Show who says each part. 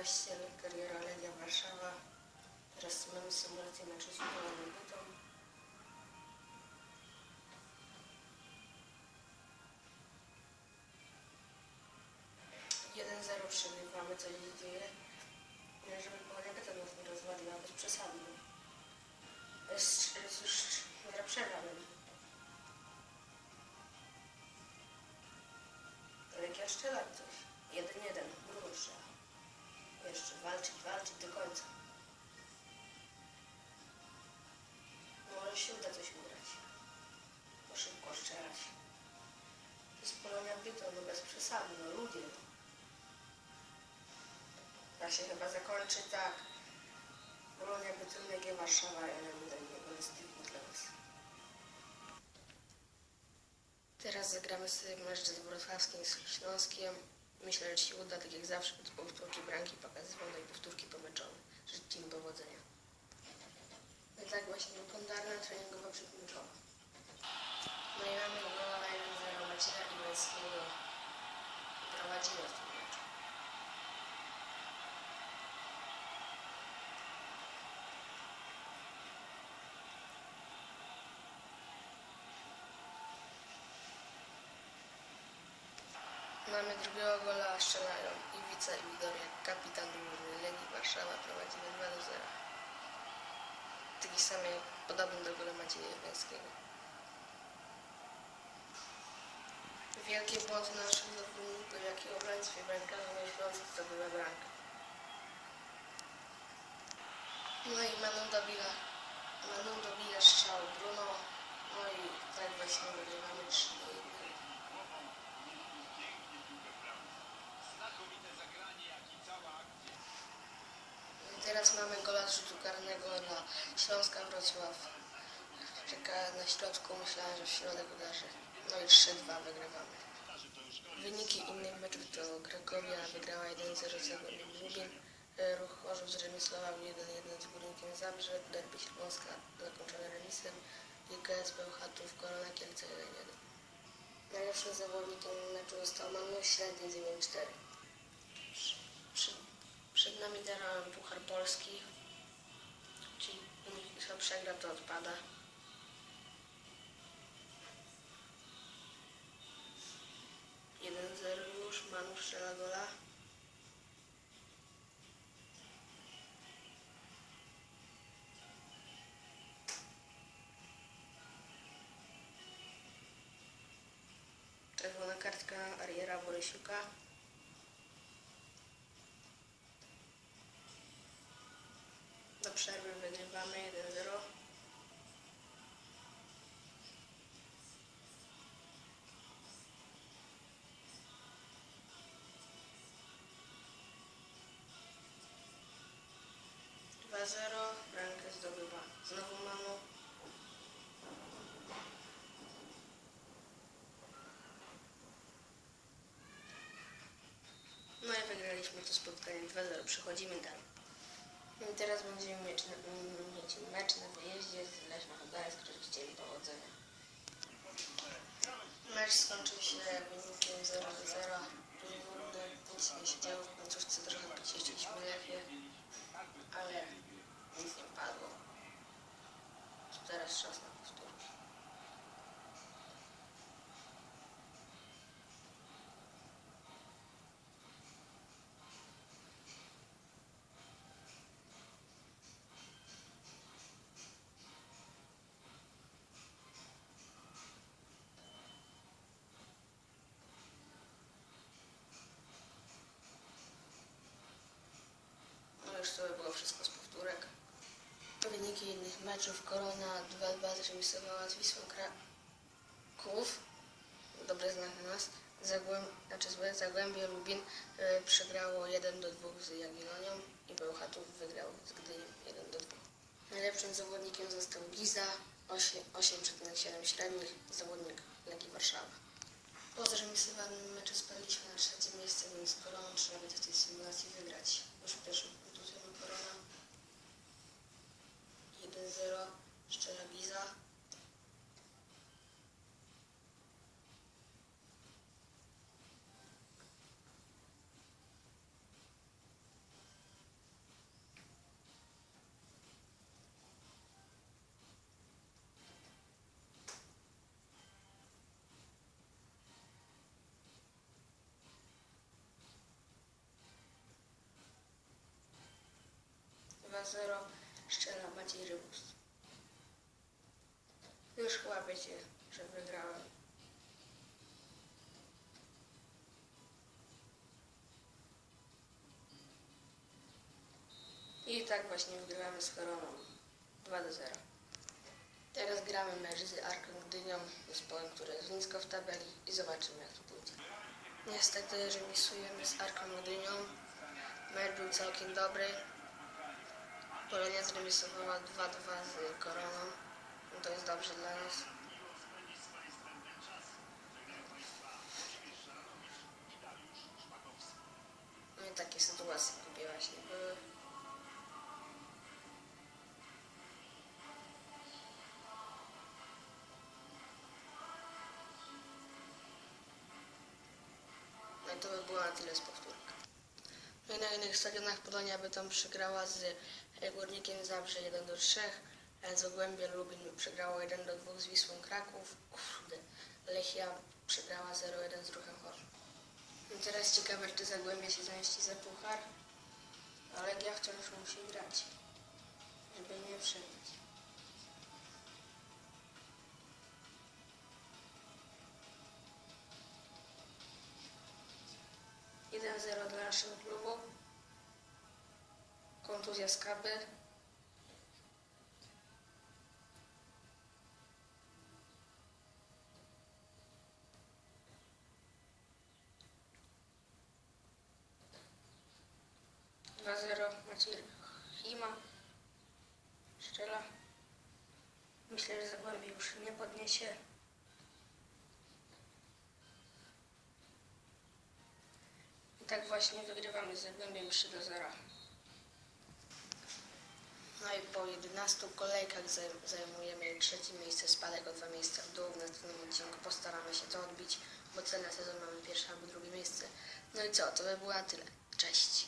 Speaker 1: 20 kariera Legia Warszawa. Teraz mamy symulację meczu z Polonią Bytom. Jeden zero przegrywamy, co się dzieje. Żeby Polonia Bytom nas nie rozwaliła bez przesady. Jest, już dobra przerwa. Legia strzela coś. Walczyć, walczyć do końca. Może się uda coś ugrać. Bo szybko strzelać. To jest Polonia Bytom, no bez przesady, no ludzie. Ta się chyba zakończy tak. Polonia Bytom, Legia Warszawa, jeden do jednego jest tylko dla was. Teraz zagramy sobie mecz z Wrocławskim Śląskiem. Myślę, że się uda, tak jak zawsze, od powtórki bramki pokazywane i powtórki pomeczowe. Życzę Ci powodzenia. No tak właśnie wyglądarna treningowa przedmeczowa. No i mamy gola 1-0 Macieja Iwańskiego. Prowadzimy w tym meczu. Mamy drugiego gola, strzelają Iwica i Widoria, kapitan drużyny Legii Warszawa, prowadzimy 2 do 0. Taki sam, podobny do gola Macieja Iwańskiego. Wielkie błąd naszych zawodników, jak i obrońców i bramkarza Śląsk zdobyła bramkę. No i Manu dobila, Manu dobija strzał Bruno, no i tak właśnie wygrywamy 3 do 1. I Teraz mamy gola z rzutu karnego dla Śląska Wrocław. Czeka na środku, myślałem, że w środek uderzy. No i 3-2 wygrywamy. Wyniki innych meczów to Krakowia wygrała 1-0 z Zagłębiem Lubin, Ruch Chorzów z Remisława 1-1 z Górnikiem Zabrze, Derby Śląska zakończone remisem i KS Bełchatów Korona Kielce 1-1. Najlepszym zawodnikiem meczu został Manuel Średni 9-4. Przed, przed nami teraz Puchar Polski, przegra to odpada. Jeden zero już, Manu strzela gola. Czerwona kartka Ariera Borysiuka. Wygrywamy 1-0. Dwa zero, bramkę zdobywa znowu Manu. No i wygraliśmy to spotkanie 2-0, przechodzimy dalej. No teraz będziemy mieć, mieć mecz na wyjeździe z Leszna Gdańsk, który chcieli powodzenia. Mecz skończył się wynikiem 0 do 0. Nigdy nic nie się działo, w końcówce trochę pocieszyliśmy Lechię, ale nic nie padło. Teraz czas na powtórki. No już to by wszystko z powtórek. Wyniki innych meczów. Korona 2-2 zremisowała z Wisłą Kraków. Dobry znak na nas. Zagłęb... Znaczy złe Zagłębie Lubin e, przegrało 1 do 2 z Jagiellonią i Bełchatów wygrał z Gdynią 1 do 2. Najlepszym zawodnikiem został Giza 8,7 średnich, zawodnik Legii Warszawa. Po zremisowanym meczu spadliśmy na trzecie miejsce, więc Koroną trzeba będzie w tej symulacji wygrać. Już pierwszą kontuzją Korona. 1-0, szczera Giza. 2-0 strzela Maciej Rybus. Już chyba wiecie, że wygrałem. I tak właśnie wygrywamy z Koroną. 2 do 0. Teraz gramy mecz z Arką Gdynią, zespołem, który jest nisko w tabeli i zobaczymy jak to pójdzie. Niestety remisujemy z Arką Gdynią. Mecz był całkiem dobry. Polonia zremisowała 2-2 z Koroną. No to jest dobrze dla nas. No i takie sytuacje lubię właśnie były. No i to by było na tyle z powtórka. No na innych stadionach Polonia Bytom przegrała z e, Górnikiem Zabrze 1 do 3, e, Zagłębie Lubin przegrało 1 do 2 z Wisłą Kraków, kurde, Lechia przegrała 0-1 z Ruchem Chorzów. I teraz ciekawe, czy Zagłębie się zamieści za puchar, ale Legia wciąż musi grać, żeby nie przegrać. Jeden 0 dla klubu. Kontuzja skaby. Dwa zero Maciej Hima. Strzela. Myślę, że Zagłębie już nie podniesie. I tak właśnie wygrywamy z Zagłębiem 3 do 0. No i po 11 kolejkach zaj- zajmujemy trzecie miejsce, spadek o dwa miejsca w dół. W następnym odcinku postaramy się to odbić, bo cel na sezon mamy pierwsze albo drugie miejsce. No i co, to by było na tyle. Cześć!